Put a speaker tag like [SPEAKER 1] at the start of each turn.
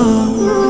[SPEAKER 1] love.